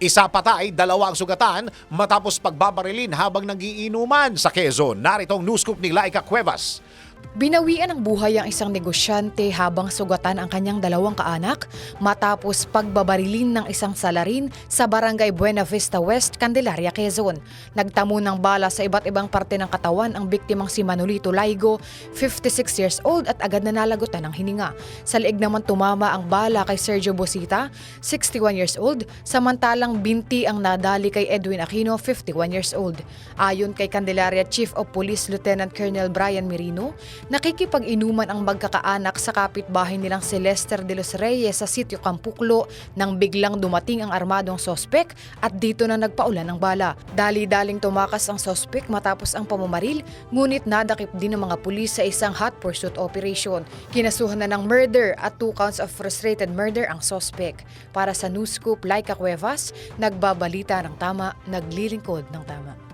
Isa patay, dalawa ang sugatan matapos pagbabarilin habang nagiinuman sa Quezon. Narito ang news scoop ni Laika Cuevas. Binawian ng buhay ang isang negosyante habang sugatan ang kanyang dalawang kaanak matapos pagbabarilin ng isang salarin sa barangay Buena Vista West, Candelaria, Quezon. Nagtamo ng bala sa iba't ibang parte ng katawan ang biktimang si Manolito Laigo, 56 years old at agad na nalagutan ng hininga. Sa leeg naman tumama ang bala kay Sergio Bosita, 61 years old, samantalang binti ang nadali kay Edwin Aquino, 51 years old. Ayon kay Candelaria Chief of Police Lieutenant Colonel Brian Merino, nakikipag-inuman ang magkakaanak sa kapitbahay nilang si Lester de los Reyes sa sitio Campuklo nang biglang dumating ang armadong sospek at dito na nagpaulan ng bala. Dali-daling tumakas ang sospek matapos ang pamamaril, ngunit nadakip din ng mga pulis sa isang hot pursuit operation. Kinasuhan na ng murder at two counts of frustrated murder ang sospek. Para sa News Scoop, Laika Cuevas, nagbabalita ng tama, naglilingkod ng tama.